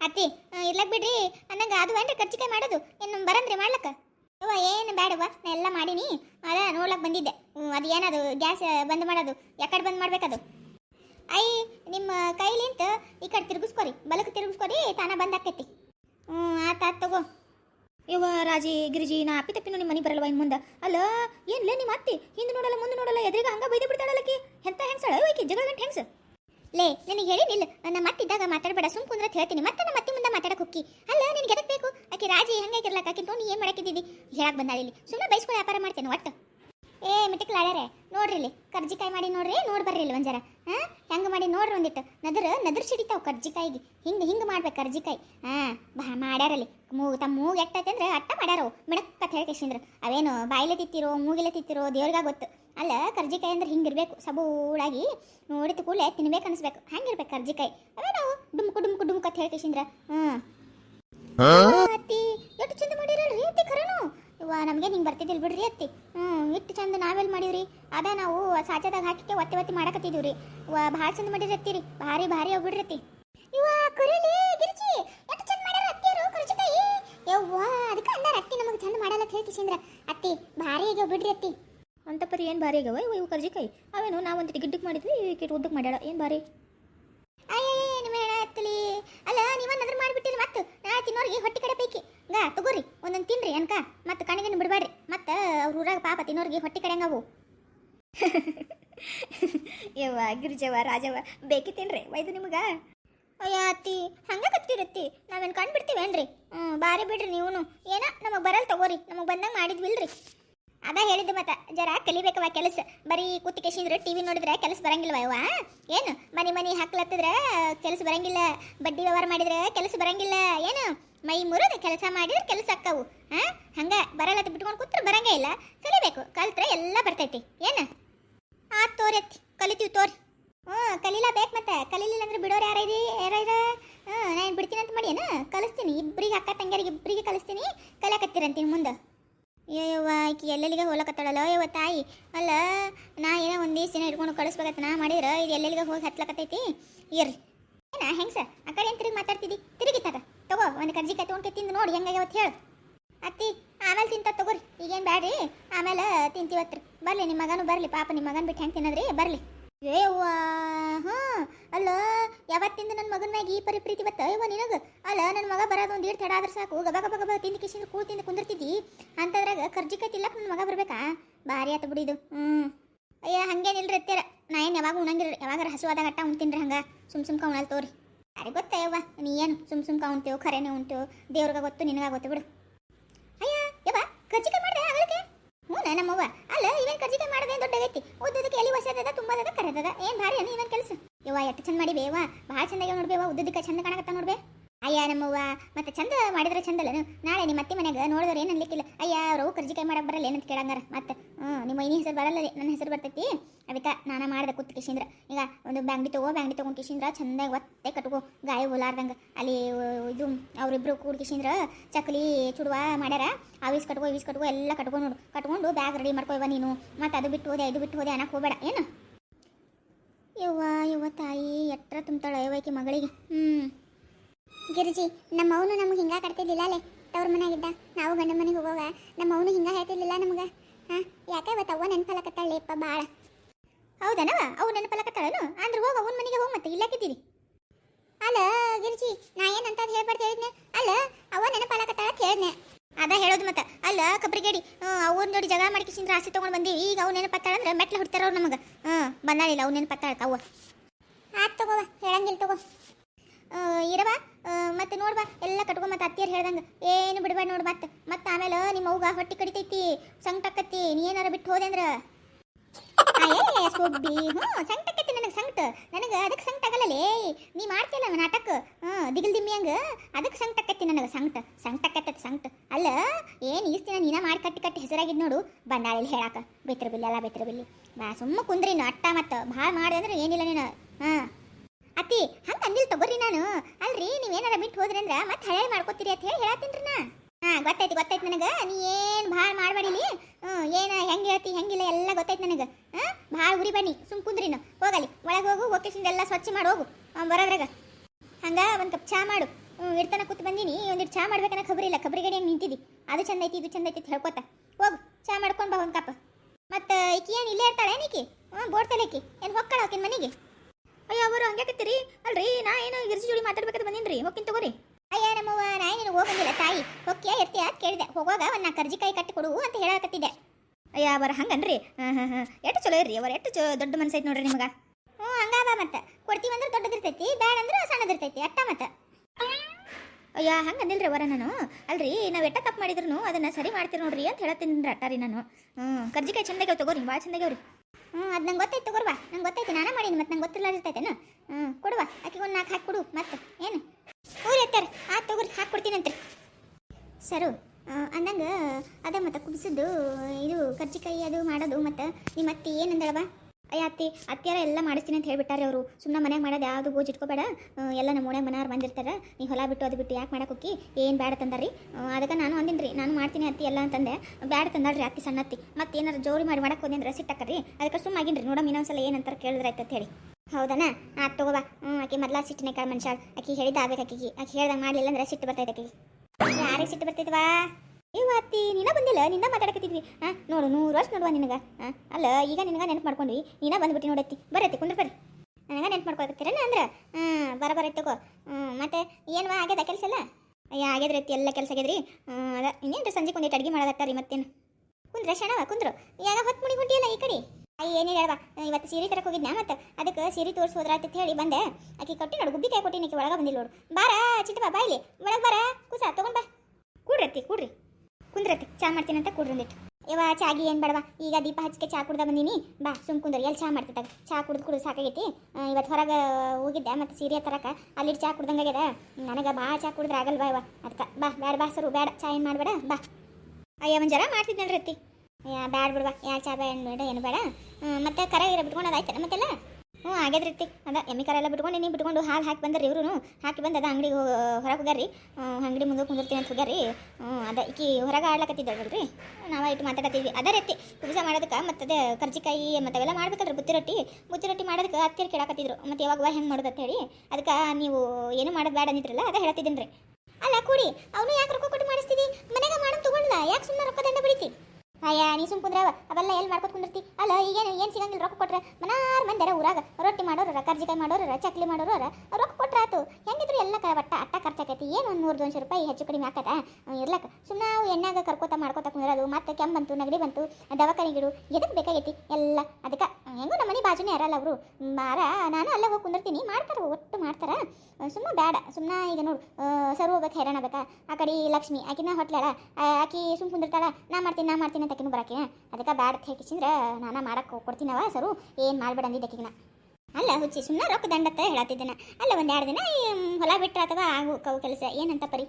Speaker 1: ಅತ್ತಿ ಇರ್ಲಕ್ ಬಿಡ್ರಿ. ಅನ್ನಂಗೆ ಅದು ಏನ್ರಿ ಖರ್ಚಿಕೆ ಮಾಡೋದು. ಇನ್ನು ಬರಂದ್ರಿ ಮಾಡ್ಲಕ್ಕ? ಅವ್ವ ಏನು ಬೇಡವ್ವ ನಾ ಎಲ್ಲ ಮಾಡೀನಿ. ಅದ ನೋಡ್ಲಕ್ ಬಂದಿದ್ದೆ. ಅದು ಏನದು ಗ್ಯಾಸ್ ಬಂದ್ ಮಾಡೋದು? ಯಾಕಡೆ ಬಂದ್ ಮಾಡ್ಬೇಕದು? ಐ ನಿಮ್ಮ ಕೈಲಿಂತ ಈ ಕಡೆ ತಿರುಗಿಸ್ಕೊರಿ, ಬಲಕ್ಕೆ ತಿರುಗಿಸ್ಕೊರಿ, ತಾನ ಬಂದ್ ಆಕೈತಿ. ಹ್ಞೂ ಆತ ತಗೋ.
Speaker 2: ಇವ ರಾಜಿ, ಗಿರಿಜಿ, ನಾ ಅಪ್ಪಿ ತಪ್ಪಿನೂ ನಿಮ್ಮ ಮನೆ ಬರಲ್ವ ಇನ್ನು ಮುಂದೆ? ಅಲ್ಲ, ಏನ್ಲೇ ನಿಮ್ಮ ಅತ್ತಿ? ಹಿಂದೆ ನೋಡಲ್ಲ, ಮುಂದೆ ನೋಡಲ್ಲ, ಎದ್ರಿಗೆ ಹಂಗ ಬೈದು ಬಿಡ್ತಾಳಲ್ಲಕಿ ಎಂತ ಹೆಂಗ್ಸಳ ಈಕಿ ಜಗಳ ಗಂಟೆ ಹೆಂಗ್ಸ?
Speaker 1: ಲೇ, ನನಗೆ ಹೇಳಿನಿಲ್ಲ ನನ್ನ ಮತ್ತಿದ್ದಾಗ ಮಾತಾಡಬೇಡ ಸುಮ್ ಕುಂದ್ರತ್ ಹೇಳ್ತೀನಿ. ಮತ್ತೆ ನಮ್ಮ ಅತ್ತಿ ಮುಂದೆ ಮಾತಾಡಕ್ಕೆ ಹುಕ್ಕಿ ಅಲ್ಲ, ನಿನಗೆ ಎದಕ್ ಬೇಕು? ಆಕಿ ರಾಜಿ ಹೆಂಗಾಗಿರ್ಲಕ್ಕ ಆಕಿ ನೀ ಏನು ಮಾಡಕ್ಕಿದ್ದೀವಿ ಹೇಳಕ್ ಬಂದಾಳಿಲ್ಲಿ ಸುಮ್ಮನೆ ಬೈಸ್ಕೊಂಡು ವ್ಯಾಪಾರ ಮಾಡ್ತೇನೆ, ಒಟ್ಟು. ಏ ಮಿಟಕ್ಲಾಡ್ಯಾರೆ ನೋಡ್ರಿ ಇಲ್ಲಿ ಕರ್ಜಿಕಾಯಿ ಮಾಡಿ ನೋಡ್ರಿ ನೋಡಿ ಬರ್ರಿ ಇಲ್ಲಿ ಒಂಜರ ಹಾಂ ಹೆಂಗೆ ಮಾಡಿ ನೋಡ್ರಿ ಒಂದಿಟ್ಟು. ನದ್ರ ನದ್ರ ಸಿಡಿತಾವೆ ಕರ್ಜಿಕಾಯಿಗೆ. ಹಿಂಗೆ ಹಿಂಗೆ ಮಾಡ್ಬೇಕು ಕರ್ಜಿಕಾಯಿ. ಹಾಂ ಬಾ ಮಾಡ್ಯಾರಲ್ಲಿ ಮೂಗು ತಮ್ಮ ಮೂಗು ಎಟ್ಟೈತೆ ಅಂದ್ರೆ ಅಟ್ಟ ಮಾಡ್ಯಾರವು ಹೇಳಿ ಹೇಳ್ಕೇಶಿಂದ್ರ ಅವೇನು ಬಾಯಿಲೆ ತಿತ್ತಿರೋ ಮೂಗಿಲೆ ತಿತ್ತಿರೋ ದೇವ್ರಿಗೆ ಗೊತ್ತು. ಅಲ್ಲ ಕರ್ಜಿಕಾಯಿ ಅಂದ್ರೆ ಹಿಂಗಿರ್ಬೇಕು ಸಬೂಳಾಗಿ ನೋಡಿದ ಕೂಡಲೇ ತಿನ್ಬೇಕು ಅನ್ಸ್ಬೇಕು. ಹಂಗಿರ್ಬೇಕು ಕರ್ಜಿಕಾಯಿ. ಅವೇ? ನಾವು ಡುಮ್ಕು ಡುಮ್ಕು ಡುಮ್ಕು ಅಂತ ಹೇಳ್ಕೇಶಂದ್ರ ಹ್ಞೂ ಅತ್ತಿ ಎಷ್ಟು ಚಂದ ಮಾಡಿರಲ್ರಿ ಅತ್ತಿ ಖರೇನು? ಇವ ನಮಗೆ ನಿಂಗೆ ಬರ್ತಿದ್ದಿಲ್ಲ ಬಿಡ್ರಿ ಅತ್ತಿ. ಹ್ಞೂ ಇಟ್ಟು ಚಂದ ನಾವೆಲ್ಲ ಮಾಡೀವ್ರಿ. ಅದ ನಾವು ಸಾಚದಾಗ ಹಾಕಿಕ್ಕೆ ಒತ್ತಿ ಒತ್ತಿ ಮಾಡಕತ್ತಿದ್ದೀವ್ರಿ ವ, ಭಾಳ ಚಂದ ಮಾಡಿರಿ ಅತ್ತಿರಿ ಭಾರಿ ಭಾರಿ ಹೋಗ್ಬಿಡ್ರಿ ಅತ್ತಿ. ಇವ ಕುರುಳಿ ಗಿರ್ಜಿ ಎಷ್ಟು ಚಂದ ಮಾಡ್ಯಾರ ಅತ್ತಿಯರು ಕರ್ಜಿಕಾಯಿ ಯವ್ವ ಅದಕ್ಕೆ ಅಂದಾರ ಅತ್ತಿ ನಮಗೆ ಚಂದ ಮಾಡಲ್ಲ ಅಂತ ಹೇಳ್ಕಿಸಿಂದ್ರ ಅತ್ತಿ, ಭಾರಿ ಆಗ್ಯಾವ ಬಿಡ್ರಿ ಅತ್ತಿ.
Speaker 2: ಅಂತ ಪರಿ ಏನು ಭಾರಿ ಆಗ್ಯಾವ? ಇವು ಕರ್ಜಿಕಾಯಿ. ಅವೇನು, ನಾವು ಒಂದು ಗಿಡ್ಡಕ್ಕೆ ಮಾಡಿದ್ವಿ ಕಿಟ್ ಉದ್ದಕ್ಕೆ ಮಾಡ್ಯಾಳ. ಏನು ಭಾರಿ?
Speaker 1: ಅಯ್ಯ ನಿಮ್ಮ ಹೇಳ ಅತ್ತಲಿ ಅಲ್ಲ ನೀವ ಅದ್ರ ಮಾಡಿಬಿಟ್ಟಿರಿ ಮತ್ತೆ ನಾಳೆ ತಿನ್ನೋರಿಗೆ ಹೊಟ್ಟೆ ಕಡೆ ಪೈಕಿ ಗಾ, ತಗೋರಿ, ಒಂದೊಂದು ತಿನ್ರಿ ಅನ್ಕ. ಮತ್ತೆ ಕಣಿಗಿನ ಬಿಡಬೇಡ್ರಿ ಮತ್ತೆ ಅವ್ರ ಊರಾಗ ಪಾಪ ತಿನ್ನೋರಿಗೆ ಹೊಟ್ಟೆ ಕಡೆಯಂಗವು
Speaker 2: ಯವ್ವ ಗಿರಿಜವ ರಾಜವ ಬೇಕಿ ಬೇಕಿತ್ತೇನ್ರಿ ಒಯ್ದು ನಿಮಗ.
Speaker 1: ಅಯ್ಯ, ಅತ್ತಿ, ಹಂಗೆ ಕತ್ತಿರತ್ತಿ? ನಾವೇನು ಕಂಡ್ಬಿಡ್ತೀವೇನ್ರಿ ಹ್ಞೂ ಬಾರಿ ಬಿಡ್ರಿ ನೀವು ಏನ, ನಮಗೆ ಬರಲ್ಲ ತಗೋರಿ. ನಮಗೆ ಬಂದಂಗೆ ಮಾಡಿದ್ವಿಲ್ರಿ. ಅದ ಹೇಳಿದ್ದು ಮತ್ತ, ಜರ ಕಲಿಬೇಕವ ಕೆಲಸ. ಬರೀ ಕೂತಿ ಟಿ ಟಿವಿ ನೋಡಿದ್ರೆ ಕೆಲಸ ಬರಂಗಿಲ್ವ ಯವ್ವ ಏನು? ಮನಿ ಮನಿ ಹಾಕ್ಲತ್ತಿದ್ರೆ ಕೆಲಸ ಬರಂಗಿಲ್ಲ, ಬಡ್ಡಿ ವ್ಯವಹಾರ ಮಾಡಿದ್ರೆ ಕೆಲಸ ಬರಂಗಿಲ್ಲ, ಏನು? ಮೈ ಮುರಿದು ಕೆಲಸ ಮಾಡಿದ್ರೆ ಕೆಲಸ ಅಕ್ಕವು ಹಾಂ ಹಂಗ ಬರಲತ್ತ ಬಿಟ್ಕೊಂಡು ಕೂತ್ರೆ ಬರಂಗೇ ಇಲ್ಲ. ಕಲಿಬೇಕು, ಕಲ್ತ್ರೆ ಎಲ್ಲ ಬರ್ತೈತಿ. ಏನು? ಆ, ತೋರಿ ಅತ್ತಿ, ಕಲಿತೀವಿ ತೋರಿ. ಹ್ಞೂ, ಕಲೀಲೇಬೇಕು ಮತ್ತೆ. ಕಲೀಲಿಲ್ಲ ಅಂದ್ರೆ ಬಿಡೋರು ಯಾರೈದಿ ಯಾರೈದ ಹ್ಞೂ, ನಾನು ಬಿಡ್ತೀನಿ ಅಂತ ಮಾಡಿ ಏನು? ಕಲಿಸ್ತೀನಿ ಇಬ್ಬರಿಗೆ ಅಕ್ಕ ತಂಗಿಯರಿಗೆ ಇಬ್ಬರಿಗೆ ಕಲಿಸ್ತೀನಿ ಕಲಿಯಾಕತ್ತೀರಂತೀನಿ ಮುಂದೆ. ಅಯ್ಯವ್ವ ಆಕಿ ಎಲ್ಲೆಲ್ಲಿಗೆ ಹೋಲಕತ್ತಾಳಲ್ಲ ಯವ್ವ ತಾಯಿ. ಅಲ್ಲ, ನಾ ಏನೋ ಒಂದು ದಿನ ಹಿಡ್ಕೊಂಡು ಕಳಿಸ್ಬೇಕತ್ತ ನಾ ಮಾಡಿದ್ರೆ, ಇದು ಎಲ್ಲೆಲ್ಲಿಗೆ ಹೋಗಿ ಹತ್ಲಕತ್ತೈತಿ? ಇರ್ರಿ. ಏನ ಹೆಂಗ್ಸ ಆ ಕಡೆ ಏನು ತಿರುಗಿ ಮಾತಾಡ್ತಿದ್ದಿ ತಿರುಗಿತಾರ ತಗೋ. ಒಂದು ಕರ್ಜಿಕಾಯಿ ತೊಗೊಂಡು ತಿಂದು ನೋಡಿ ಹೆಂಗಾಗ್ಯಾವತ್ತು ಹೇಳು. ಅತ್ತಿ, ಆಮೇಲೆ ತಿಂತ ತಗೋರಿ. ಈಗೇನು ಬ್ಯಾಡ್ರಿ? ಆಮೇಲೆ ತಿಂತೀವತ್ರಿ ಬರಲಿ ನಿಮ್ಮ ಮಗನೂ ಬರಲಿ. ಪಾಪ ನಿಮ್ಮ ಮಗನ ಬಿಟ್ಟು ಹೆಂಗೆ ತಿನ್ನದ್ರಿ? ಬರಲಿ. ಏವ್ವ ಹ್ಞೂ ಅಲ್ಲ, ಯಾವತ್ತಿಂದ ನನ್ನ ಮಗನ ಈ ಪರಿ ಪ್ರೀತಿ ಬತ್ತ? ಅಯ್ಯವ್ವ, ನಿನಗ? ಅಲ್ಲ ನನ್ನ ಮಗ ಬರೋದು ಒಂದು ಈಡ್ ತಡ ಆದ್ರೆ ಸಾಕು. ಗಬ ಗಬ ಗಬ ತಿಂದು ಕಿಶಿಂದ ಕೂಳು ತಿಂದು ಕುಂದಿರ್ತಿದ್ದಿ. ಅಂತದ್ರಾಗ ಕರ್ಜಿಕಾಯಿ ತಿಲ್ಲಕ್ಕೆ ನನ್ನ ಮಗ ಬರಬೇಕಾ? ಭಾರಿ ಆತ ಬಿಡಿದು ಹ್ಞೂ ಅಯ್ಯ, ಹಂಗೇನಿಲ್ರಿ ಅತ್ತೀರ. ನಾ ಏನು ಯಾವಾಗ ಉಣಂಗಿಲ್ಲ ಯಾವಾಗಾರ ಹಸುವಾದಾಗ ಅಟ್ಟ ಉಣ್ತೀನಿ ಹಂಗ. ಸುಮ್ ಸುಮ್ಕ ಉಣಲ್ ತೋರಿ. ಯಾರಿ ಗೊತ್ತಯ್ಯವ್ವ ನೀ ಏನು ಸುಮ್ ಸುಮ್ಕ ಉಣ್ತೇವು ಖರೇನೆ ಉಂಟು ದೇವ್ರಿಗೆ ಗೊತ್ತು, ನಿನಗ ಗೊತ್ತು ಬಿಡು. ಅಯ್ಯ, ಯವ್ವ ಕರ್ಜಿಕಾಯಿ ಮಾಡ್ದೆ ಅವಳಿಗೆ ಹ್ಞೂ ನಮ್ಮವ್ವ? ಅಲ್ಲ, ಇವೇನು ಕರ್ಜಿಕಾಯಿ ಮಾಡೋದೇನು ದೊಡ್ಡಗೈತಿ? ಉದ್ದದಕ್ಕೆ ಎಲಿ ಹೊಸದದ, ತುಂಬದದ, ಕರೆದದ? ಏನು ಭಾರಿ ಅನ್ನ ಇವನ್ ಕೆಲಸ? ಯವ್ವ, ಎಷ್ಟು ಚಂದ ಮಾಡಿ ಬೇವ ಭಾಳ ಚಂದಾಗಿ ನೋಡ್ಬೇವ ಉದ್ದದಕ್ಕೆ ಚಂದ ಕಾಣಕತ್ತ ನೋಡ್ಬೇ. ಅಯ್ಯ, ನಮ್ಮವ್ವ, ಮತ್ತೆ ಚಂದ ಮಾಡಿದ್ರೆ ಚಂದಲ್ಲನು. ನಾಳೆ ನಿಮ್ಮ ಅತ್ತೆ ಮನೆಗೆ ನೋಡಿದ್ರೆ ಏನು ಅನ್ಲಿಕ್ಕಿಲ್ಲ. ಅಯ್ಯ ರವು ಕರ್ಜಿಕಾಯಿ ಮಾಡಕ್ಕೆ ಬರಲ್ಲ ಏನಂತ ಕೇಳಂಗಾರ. ಮತ್ತೆ ನಿಮ್ಮ ಐನಿ ಹೆಸರು ಬರಲ್ಲ ನನ್ನ ಹೆಸರು ಬರ್ತೈತಿ. ಅದಕ್ಕೆ ನಾನು ಮಾಡ್ದೆ ಕೂತ್ ಕಿಶಿಂದ್ರ. ಈಗ ಒಂದು ಬ್ಯಾಂಗ್ಡಿ ತಗೋ, ಬ್ಯಾಂಗ್ಡಿ ತಗೊಂಡು ಕಿಶಿಂದ್ರ, ಚಂದಾಗಿ ಒತ್ತೆ ಕಟ್ಕೋ ಗಾಯ ಹೋಲಾರ್ದಂಗೆ. ಅಲ್ಲಿ ಇದು ಅವರಿಬ್ಬರು ಕೂಡ ಕಿಶಿಂದ್ರ, ಚಕ್ಲಿ ಚುಡುವ ಮಾಡ್ಯಾರ. ಆವೀಸ್ ಕಟ್ಕೋ, ಇವಿಸ್ ಕಟ್ಕೋ, ಎಲ್ಲ ಕಟ್ಕೊಂಡು ನೋಡು. ಕಟ್ಕೊಂಡು ಬ್ಯಾಗ್ ರೆಡಿ ಮಾಡ್ಕೊಯ್ವ ನೀನು. ಮತ್ತೆ ಅದು ಬಿಟ್ಟು ಹೋದೆ, ಇದು ಬಿಟ್ಟು ಹೋದೆ ಅನ್ನಕ್ಕೆ ಹೋಗಬೇಡ. ಏನು? ಯವ್ವ ಯವ್ವ ತಾಯಿ, ಎಟ್ರ ತುಂಬ್ತಾಳೆ ಯವ್ವಕಿ ಮಗಳಿಗೆ. ಹ್ಞೂ ಗಿರಿಜಿ ನಮ್ಮ ಅವನು ನಮ್ಗೆ ಹಿಂಗ ಕಟ್ತಿದ್ದಿಲ್ಲ ಅಲ್ಲೇ ತವ್ರ ಮನೆಯಾಗಿದ್ದ. ನಾವು ಗಂಡ ಮನೆಗೆ ಹೋಗುವಾಗ ನಮ್ಮ ಅವನು ಹಿಂಗ ಹೇಳ್ತಿರ್ಲಿಲ್ಲ ನಮ್ಗೆ. ಹಾಂ ಯಾಕೆ ಇವತ್ತು ಅವ್ವ ನೆನಪಲ್ಲಕತ್ತಾಳೆಪ್ಪ ಭಾಳ ಹೌದನವ ಅವು ನೆನಪಲಕತ್ತಾಳನು? ಅಂದ್ರೆ ಹೋಗ ಅವನ ಮನೆಗೆ ಹೋಗಿ ಮತ್ತೆ ಇಲ್ಲಾಕಿದ್ದೀರಿ ಅಲ್ಲ ಗಿರಿಜಿ ನಾ ಏನಂತ ಹೇಳ್ಬಾರ್ದು ಹೇಳಿದ್ನೆ? ಅಲ್ಲ ಅವ್ವ ನೆನಪಲಕತ್ತಾಳ ಅಂತ ಹೇಳಿದ್ನೆ. ಅದ ಹೇಳೋದು ಮತ್ತೆ. ಅಲ್ಲ ಕಬ್ರಿಗೇಡಿ ಅವ್ನ ನೋಡಿ ಜಗಳ ಮಾಡ್ಕಿಸಿಂದ್ರ ಆಸೆ ತೊಗೊಂಡು ಬಂದೀವಿ ಈಗ ಅವು ನೆನಪತ್ತಾಳ ಅಂದ್ರೆ ಮೆಟ್ಲು ಹುಡ್ತಾರ ಅವ್ರು ನಮಗೆ. ಹ್ಞೂ ಬಂದಾಳಿಲ್ಲ ಅವು ನೆನಪತ್ತಾಳ ಅವ್ವ. ಆತ್ ತಗೋವ ಹೇಳಂಗಿಲ್ಲ ತಗೋ ಆ, ಇರವ ಆ, ಮತ್ತೆ ನೋಡ್ಬಾ ಎಲ್ಲ ಕಟ್ಕೊ ಮತ್ತೆ ಅತ್ತಿಯರ್ ಹೇಳ್ದಂಗ, ಏನು ಬಿಡಬೇಡ ನೋಡ್ ಮತ್ತೆ ಮತ್ತೆ ಆಮೇಲೆ ನಿಮ್ಮ ಅವ್ಗ ಹೊಟ್ಟಿ ಕಡಿತೈತಿ ಸಂಕಟಕ್ಕತ್ತಿ ನೀ ಏನಾರ ಬಿಟ್ಟು ಹೋದೆ ಅಂದ್ರ? ಸುಬ್ಬಿ ಹ್ಞೂ ಸಂಕಟಕ್ಕತ್ತಿ ನನಗೆ ಸಂಕಟ, ನನಗೆ ಅದಕ್ಕೆ ಸಂಕಟ ಆಗಲ್ಲಲೇ, ನೀ ಮಾಡ್ತಿಲ್ಲ ನಾಟಕ, ಹ್ಞೂ, ದಿಗಿಲ್ ದಿಮ್ಮಿ ಹಂಗ ಅದಕ್ಕೆ ಸಂಕಟಕ್ಕತ್ತಿ ನನಗೆ ಸಂಕಟ ಸಂಕಟಕ್ಕತ್ತದ ಸಂಕಟ, ಅಲ್ಲ, ಏನು ಈಸ್ ದಿನ ನೀನ ಮಾಡಿ ಕಟ್ಟಿ ಕಟ್ಟಿ ಹೆಸರಾಗಿದ್ದು ನೋಡು ಬಂದಾಳಿಲ್ಲಿ ಹೇಳಾಕ, ಬೇತ್ರ ಬಿಲ್ಲಿ ಅಲ್ಲ, ಬಿತ್ರ ಬಿಲ್ಲಿ, ಬಾ ಸುಮ್ಮ ಕುಂದ್ರಿ ಅಟ್ಟ ಮತ್ತು, ಭಾಳ ಮಾಡಿ ಅಂದ್ರೆ ಏನಿಲ್ಲ ನೀನು ಹಾಂ ಅತ್ತಿ, ಹಂಗ ಅಂದಿಲ್ ತಗೋರಿ ನಾನು. ಅಲ್ರಿ, ನೀವೇನಾರ ಬಿಟ್ಟು ಹೋದ್ರಿ ಅಂದ್ರ ಮತ್ತೆ ಹಳೆ ಮಾಡ್ಕೋತೀರಿ ಅಂತ ಹೇಳಿ ಹೇಳತ್ತೀನ್ರಿ ನಾ. ಹಾ ಗೊತ್ತೈತಿ ಗೊತ್ತೈತಿ ನನಗೆ. ನೀ ಏನು ಭಾಳ ಮಾಡ್ಬೇಡಿಲಿ ಏನ ಹೆಂಗೆ ಹೇಳ್ತಿ, ಹೆಂಗಿಲ್ಲ, ಎಲ್ಲ ಗೊತ್ತೈತಿ ನನಗೆ. ಹಾಂ, ಭಾಳ ಉರಿ ಬನ್ನಿ, ಸುಮ್ ಕುಂದ್ರಿನು ಹೋಗಲಿ, ಒಳಗೆ ಹೋಗು ಒಕೇಶನ್ ಎಲ್ಲ ಸ್ವಚ್ಛ ಮಾಡಿ ಹೋಗು. ಬರೋದ್ರಾಗ. ಹಂಗ ಒಂದು ಕಪ್ ಚಾ ಮಾಡು. ಇಡ್ತಾನ ಕೂತ್ ಬಂದೀನಿ ಒಂದಿಟ್ಟು ಚಾ ಮಾಡ್ಬೇಕನ್ನ ಖಬರಿ ಇಲ್ಲ, ಖಬರಿ ಗಡಿ ನಿಂತಿದ್ದಿ ಅದು ಚಂದ ಐತಿ, ಇದು ಚಂದ ಐತಿ ಅಂತ ಹೇಳ್ಕೊತ. ಹೋಗು, ಚಾ ಮಾಡ್ಕೊಂಡು ಬಾ ಒಂದು ಕಪ್. ಮತ್ತೆ ಈಕಿ ಏನು ಇಲ್ಲೇ ಇರ್ತಾಳೆ ಏನಿಕಿ ಹ್ಞೂ ಬೋಡ್ತಲೆ ಈಕಿ ಏನು ಹೊಕ್ಕಳ ಆಕಿನ ಮನೆಗೆ?
Speaker 2: ಅಯ್ಯೋ ಅವರು ಹಂಗೆ ಕತ್ತೀರಿ ಅಲ್ರಿ ನಾ ಏನು ಗಿರ್ಜಿ ಜೋಡಿ ಮಾತಾಡ್ಬೇಕಂತ ಬಂದಿನ್ರಿ? ಹೋಗಿನ್ ತಗೋರಿ.
Speaker 1: ಅಯ್ಯ ನಮ್ಮವ್ವ ನಾ ನೀನು ಹೋಗಂಗಿಲ್ಲ ತಾಯಿ. ಹೊಕ್ಕಿಯ ಇರ್ತೀಯ ಅಂತ ಕೇಳಿದೆ. ಹೋಗುವಾಗ ಒಂದು ಕರ್ಜಿಕಾಯಿ ಕಟ್ಟಿ ಕೊಡು ಅಂತ ಹೇಳಕತ್ತಿದ್ದೆ.
Speaker 2: ಅಯ್ಯ ಅವರ ಹಂಗನ್ರಿ? ಹಾಂ ಹಾಂ ಹಾಂ ಎಷ್ಟು ಚಲೋ ಇರ್ರಿ? ಅವ್ರು ಎಷ್ಟು ಚೊ ದೊಡ್ಡ ಮನಸ್ಸೈತಿ ನೋಡ್ರಿ ನಿಮಗೆ?
Speaker 1: ಹ್ಞೂ ಹಂಗಾವ ಮತ್ತೆ. ಕೊಡ್ತೀವಂದ್ರೆ ದೊಡ್ಡದಿರ್ತೈತಿ ಬ್ಯಾಡ ಅಂದ್ರೆ ಸಣ್ಣದಿರ್ತೈತಿ ಅಟ್ಟ ಮತ್ತೆ.
Speaker 2: ಅಯ್ಯ ಹಂಗೆ ಅಂದಿಲ್ರಿ ಅವರ ನಾನು. ಅಲ್ರಿ ನಾವು ಎಟ್ಟ ತಪ್ಪು ಮಾಡಿದ್ರು ಅದನ್ನ ಸರಿ ಮಾಡ್ತೀರಿ ನೋಡ್ರಿ ಅಂತ ಹೇಳತ್ತೀನಿ ಅಟ್ಟಾರಿ ನಾನು. ಹ್ಞೂ ಕರ್ಜಿಕಾಯಿ ಚಂದಾಗ್ಯಾವ ತಗೋರಿ ಭಾಳ ಚಂದಾಗ್ಯಾವ್ರಿ
Speaker 1: ಹ್ಞೂ, ಅದು ನಂಗೆ ಗೊತ್ತಾಯ್ತು ತಗೋರ್ವ ನಂಗೆ ಗೊತ್ತೈತಿ ನಾನೇ ಮಾಡೀನಿ ಮತ್ತೆ ನಂಗೆ ಗೊತ್ತಿಲ್ಲ ಇರ್ತೈತೇನು ಹ್ಞೂ, ಕೊಡುವ. ಒಂದು ನಾಲ್ಕು ಹಾಕಿ ಕೊಡು, ಮತ್ತೆ. ಏನು? ಊರು ಎತ್ತಾರ. ಆ ತಗೋರಿ ಹಾಕಿ ಕೊಡ್ತೀನಂತ್ರಿ. ಸರು ಅಂದಂಗ ಅದೇ ಮತ್ತೆ ಕುಬ್ಸಿದ್ದು, ಇದು ಕರ್ಜಿಕಾಯಿ ಅದು ಮಾಡೋದು ಮತ್ತು ನಿಮ್ಮ ಅತ್ತಿ ಏನಂದಳವ? ಅಯ್ಯ, ಅತ್ತಿ ಅತ್ತಿಯಾರ ಎಲ್ಲ ಮಾಡಿಸ್ತೀನಿ ಅಂತ ಹೇಳ್ಬಿಟ್ಟಾರೆ ಅವರು. ಸುಮ್ಮನೆ ಮನೆಗೆ ಮಾಡೋದು ಯಾವುದು ಗೋಜ್ ಇಟ್ಕೋಬೇಡ. ಎಲ್ಲ ನಮ್ಮ ಮನೆಗೆ ಮನೆಯವ್ರು ಬಂದಿರ್ತಾರೆ. ನೀ ಹೊಲ ಬಿಟ್ಟು ಅದು ಬಿಟ್ಟು ಯಾಕೆ ಮಾಡಕ್ಕೆ ಹೋಗಿ ಏನು ಬೇಡ ತಂದಾರಿ ಅದಕ್ಕೆ ನಾನು ಅಂದಿನ್ರಿ, ನಾನು ಮಾಡ್ತೀನಿ ಅತ್ತಿ ಎಲ್ಲ ಅಂತಂದೆ. ಬ್ಯಾಡ ತಂದಾಳ್ರಿ ಅತ್ತಿ, ಸಣ್ಣ ಅತ್ತಿ. ಮತ್ತೆ ಏನಾರು ಜೋರಿ ಮಾಡಿ ಮಾಡಕ್ಕೆ ಹೋದ್ರೆ ಅಂದ್ರೆ ಸಿಟ್ಟಕ್ಕರಿ ಅದಕ್ಕೆ ಸುಮ್ಮ ಆಗಿನ್ರಿ, ನೋಡಮ್ ಇನ್ನೊಂದ್ಸಲ ಏನಂತಾರೆ ಕೇಳಿದ್ರೆ ಆಯ್ತು ಅಂತ ಹೇಳಿ. ಹೌದನ? ಆ ತಗೋಬಾ ಹ್ಞೂ ಆಕೆ ಮೊದಲ ಸಿಟ್ಟಿನ ಕಾಳು ಮನುಷ್ಯ ಆಕಿ ಹೇಳಿದ ಆಗ್ಬೇಕು ಆಕಿಗೆ. ಆಕಿ ಹೇಳ್ದಂಗೆ ಮಾಡಲಿಲ್ಲ ಅಂದ್ರೆ ಸಿಟ್ಟು ಬರ್ತೈತೆ ಆಕಿಗೆ. ಯಾರಿಗೆ ಸಿಟ್ಟು ಬರ್ತೈತವಾ ಇವ ಅತ್ತಿ, ನೀನ ಬಂದಿಲ್ಲ, ನಿನ್ನ ಮಾತಾಡಕತ್ತಿದ್ವಿ. ಹಾ ನೋಡು, ನೂರು ವರ್ಷ ನೋಡುವ ನಿನಗ. ಹಾಂ ಅಲ್ಲ, ಈಗ ನಿನಗ ನೆನ್ಪು ಮಾಡ್ಕೊಂಡ್ವಿ. ನೀನ ಬಂದ್ಬಿಟ್ಟು ನೋಡತ್ತಿ ಬರತ್ತಿ ಕುಂದ್ರ ಬರ್ರಿ ನನಗ ನೆನ್ಪು ಮಾಡ್ಕೊಳಕತ್ತೀರನ ಅಂದ್ರೆ? ಹಾಂ ಬರ ಬರ ತಗೋ. ಮತ್ತೆ ಏನು ಆಗ್ಯದ ಕೆಲಸ ಎಲ್ಲ? ಅಯ್ಯ, ಆಗ್ಯದ್ರಿ ಅತ್ತಿ, ಎಲ್ಲ ಕೆಲಸ ಆಗ್ಯದ್ರಿ. ಅದ ಇನ್ನೇನು ಸಂಜೆ ಒಂದಿಟ್ಟು ಅಡ್ಗೆ ಮಾಡಕತ್ತಾರಿ ಮತ್ತೇನು? ಕುಂದ್ರ, ಶಣವ, ಕುಂದ್ರು. ಯಾವಾಗ ಹೊತ್ತು ಮುಡಿ ಹೊಂಟಿಯಲ್ಲ ಈ ಕಡೆ? ಅಯ್ಯ, ಏನೇ ಹೇಳ್ವಾ ಇವತ್ತು ಸೀರೆ ತರಕ್ಕೆ ಹೋಗಿದ್ನ ಮತ್ತೆ? ಅದಕ್ಕೆ ಸೀರೆ ತೋರಿಸಿ ಹೋದ್ರಾಯ್ತು ಅಂತ ಹೇಳಿ ಬಂದೆ. ಆಕಿ ಕೊಟ್ಟಿ ನೋಡು ಗುಬ್ಬಿ ಕೈ ಕೊಟ್ಟಿನಿ ಆಕಿ ಒಳಗೆ ಬಂದಿಲ್ಲ ನೋಡು. ಬಾರ ಚಿಟ್ಟಪ್ಪ ಬಾ ಇಲ್ಲಿ. ಒಳಗೆ ಬಾರ, ಕುಸ, ತಗೊಂಡ್ ಬಾ. ಕೂಡ್ರತ್ತಿ ಕೂಡ್ರಿ. ಕುಂದ್ರತ್ತಿ ಚಾ ಮಾಡ್ತೀನಿ ಅಂತ ಕೂಡ್ರಿ ಒಂದಿಟ್ಟು ಯವ್ವ ಚಾಗಿ ಏನು ಬೇಡವಾ? ಈಗ ದೀಪ ಹಚ್ಚಿಕೆ ಚಾ ಕುಡ್ದ ಬಂದೀನಿ. ಬಾ, ಸುಮ್ ಕುಂದ್ರಿ ಎಲ್ಲಿ ಚಾ ಮಾಡ್ತಿದ್ದಾಗ ಚಾ ಕುಡ್ದು ಕುಡ್ದು ಸಾಕಾಗೈತಿ. ಇವತ್ತು ಹೊರಗೆ ಹೋಗಿದ್ದೆ, ಮತ್ತು ಸೀರೆ ತರಕ. ಅಲ್ಲಿ ಚಾ ಕುಡ್ದಂಗಾಗ್ಯದ ನನಗೆ ಬಾ ಚಾ ಕುಡಿದ್ರೆ ಆಗಲ್ವಾ ಇವ ಅದಕ್ಕೆ ಬಾ ಬೇಡ ಬಾ ಸರು ಬೇಡ ಚಾ ಏನು ಮಾಡಬೇಡ, ಬಾ. ಅಯ್ಯ, ಒಂದು ಜರ ಮಾಡ್ತಿದ್ನಲ್ರಿ ಅತ್ತಿ ಬ್ಯಾಡ ಬಿಡ್ವಾ, ಯಾ, ಚಾ ಬೇಡ ಬೇಡ ಏನು ಬೇಡ ಮತ್ತೆ ಕರ ಇರ, ಬಿಟ್ಕೊಂಡು ಆಯ್ತು ಮತ್ತೆಲ್ಲ? ಹ್ಞೂ ರೀತಿ ಅದ, ಎಮ್ಮಿ ಎಲ್ಲ ಬಿಟ್ಕೊಂಡು ನೀವು ಬಿಟ್ಕೊಂಡು ಹಾಲು ಹಾಕಿ ಬಂದ್ರಿ ಇವರು ಹಾಕಿ ಬಂದು ಅದ, ಅಂಗಡಿಗೆ ಹೊರಗೆ ಹೋಗ್ಯಾರಿ ಅಂಗಡಿ ಮುಂದೆ ಕುಂದಿರ್ತೀನಿ ಅಂತ ಹೋಗ್ಯಾರಿ ಅದ ಈಕಿ ಹೊರಗೆ ಆಡ್ಲಕತ್ತಿದ್ದಲ್ರಿ ನಾವು ಇಟ್ಟು ಮಾತಾಡತ್ತೀವಿ ಅದೇ ರೀತಿ ಕುಬಿಸ ಮಾಡೋದಕ್ಕೆ ಮತ್ತು ಅದೇ ಕರ್ಜಿಕಾಯಿ ಮತ್ತು ಅವೆಲ್ಲ ಮಾಡ್ಬೇಕಲ್ರಿ ಬುತ್ತಿ ರೊಟ್ಟಿ. ಬುತ್ತಿ ರೊಟ್ಟಿ ಮಾಡೋದಕ್ಕೆ ಹತ್ತಿರ ಕೇಳಾಕತ್ತಿದ್ರು. ಮತ್ತು ಯಾವಾಗ ಹೆಂಗೆ ಮಾಡೋದು ಹೇಳಿ. ಅದಕ್ಕೆ ನೀವು ಏನು ಮಾಡೋದು ಬೇಡ ಅಂದಿದ್ರಲ್ಲ, ಅದೇ ಹೇಳ್ತಿದ್ದೀನಿ ರೀ ಅಲ್ಲ ಕೂಡಿ, ಅವನು ಯಾಕೆ ರೊಕ್ಕ ಕೊಟ್ಟು ಮಾಡಿಸ್ತೀವಿ ಮನೆಗೆ ಮಾಡೋದು ತಗೊಂಡ್ಲ? ಯಾಕೆ ಸುಮ್ಮನೆ ರೊಕ್ಕ ದಂಡ ಬಿಡಿತಿ ಅಯ್ಯ, ನೀ ಸುಮ್ ಕುಂದ್ರವ. ಅವೆಲ್ಲ ಎಲ್ಲಿ ಮಾಡ್ಕೊತ ಕುಂದಿರ್ತಿ? ಅಲ್ಲ, ಈಗೇನು, ಏನು ಸಿಗಂಗಿಲ್ಲ ರೊಕ್ಕ ಕೊಟ್ರೆ? ಮನಾರ್ ಮಂದಿರ ಊರಾಗ ರೊಟ್ಟಿ ಮಾಡೋರ ಕರ್ಜಿಕಾಯಿ ಮಾಡೋರ ಚಕ್ಲಿ ಮಾಡೋರ ರೊಕ್ಕ ಕೊಟ್ರೆ ಆತು ಹೆಂಗಿದ್ರು ಎಲ್ಲ ಕ ಬಟ್ಟ, ಅಟ್ಟ ಖರ್ಚಾಕೈತಿ ಏನು ಒಂದು ನೂರು ದೊಂದು ರೂಪಾಯಿ ಹೆಚ್ಚು ಕಡಿಮೆ ಆಕತ ಇರ್ಲಕ್ಕ. ಸುಮ್ಮನೆ ನಾವು ಎಣ್ಣಾಗ ಕರ್ಕೋತ ಮಾಡ್ಕೋತ ಕುಂದ್ರದು, ಮತ್ತೆ ಕೆಮ್ಮ ಬಂತು ನೆಗಡಿ ಬಂತು ದವಾಖಾನಿಗಿಡು ಎದಕ್ಕೆ ಬೇಕಾಗೈತಿ? ಎಲ್ಲ. ಅದಕ್ಕೆ, ಹೆಂಗೂ ನಮ್ಮ ಮನೆ ಬಾಜುನೇ ಯಾರಲ್ಲ ಅವರು? ಮಾರ, ನಾನು ಅಲ್ಲೇ ಹೋಗಿ ಕುಂದಿರ್ತೀನಿ. ಮಾಡ್ತಾರ, ಒಟ್ಟು ಮಾಡ್ತಾರ. ಸುಮ್ಮನೆ ಬೇಡ ಸುಮ್ಮನೆ ಈಗ ನೋಡು ಸರ್ ಹೋಗ್ಬೇಕು, ಹೈರಾಣ ಬೇಕಾ ಆ ಕಡೆ ಲಕ್ಷ್ಮಿ, ಆಕಿನ ಹೊಟ್ಲಾಳ ಆಕಿ ಸುಮ್ ಕುಂದಿರ್ತಾಳ. ನಾ ಮಾಡ್ತೀನಿ ನಾ ಮಾಡ್ತೀನಿ ಅಂತ ಆಕಿನೂ ಬರಾಕೆ. ಅದಕ್ಕೆ ಬ್ಯಾಡ್ ಅಂತ ಹೇಳಿಸಿಂದ್ರೆ ನಾನು ಮಾಡಕ್ಕೆ ಕೊಡ್ತೀನವ ಸರು. ಏನು ಮಾಡ್ಬೇಡ ಅಂದಿದ್ದೆ ಆಕಿಗೆ ನಾ ಅಲ್ಲ ಹುಚ್ಚಿ ಸುಮ್ಮನೆ ರೊಕ್ಕ ದಂಡತ್ತ ಹೇಳತ್ತಿದ್ದೇನೆ. ಅಲ್ಲ ಒಂದೆರಡು ದಿನ ಈ ಹೊಲ ಬಿಟ್ಟರೆ ಅಥವಾ ಆಗು, ಕವು ಕೆಲಸ. ಏನಂತ ಪರಿ?